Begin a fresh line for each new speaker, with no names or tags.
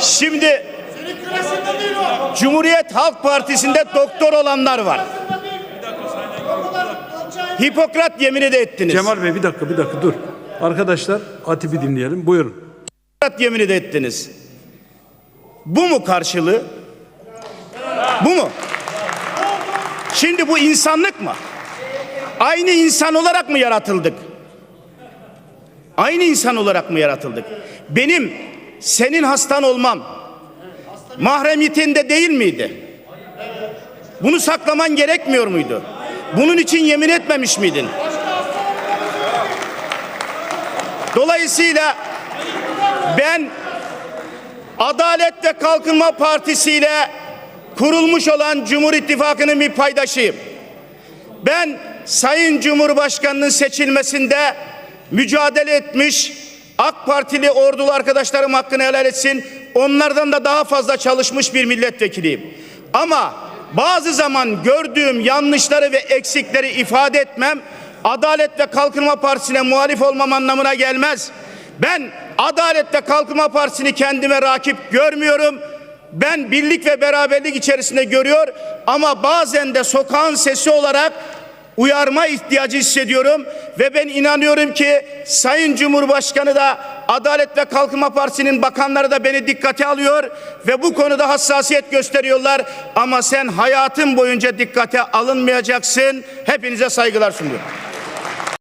Şimdi Cumhuriyet Halk Partisi'nde doktor olanlar var. Hipokrat yemini de ettiniz.
Cemal Bey bir dakika bir dakika dur. Arkadaşlar Hatip'i dinleyelim. Buyurun.
Hipokrat yemini de ettiniz. Bu mu karşılığı? Bu mu? Şimdi bu insanlık mı? Aynı insan olarak mı yaratıldık? Aynı insan olarak mı yaratıldık? Benim senin hastan olmam mahremiyetinde değil miydi? Bunu saklaman gerekmiyor muydu? Bunun için yemin etmemiş miydin? Dolayısıyla ben Adalet ve Kalkınma Partisi ile kurulmuş olan Cumhur İttifakı'nın bir paydaşıyım. Ben Sayın Cumhurbaşkanı'nın seçilmesinde mücadele etmiş AK Partili ordulu arkadaşlarım hakkını helal etsin. Onlardan da daha fazla çalışmış bir milletvekiliyim. Ama bazı zaman gördüğüm yanlışları ve eksikleri ifade etmem Adalet ve Kalkınma Partisi'ne muhalif olmam anlamına gelmez. Ben Adalet ve Kalkınma Partisi'ni kendime rakip görmüyorum. Ben birlik ve beraberlik içerisinde görüyor ama bazen de sokağın sesi olarak uyarma ihtiyacı hissediyorum ve ben inanıyorum ki Sayın Cumhurbaşkanı da Adalet ve Kalkınma Partisi'nin bakanları da beni dikkate alıyor ve bu konuda hassasiyet gösteriyorlar ama sen hayatın boyunca dikkate alınmayacaksın. Hepinize saygılar sunuyorum.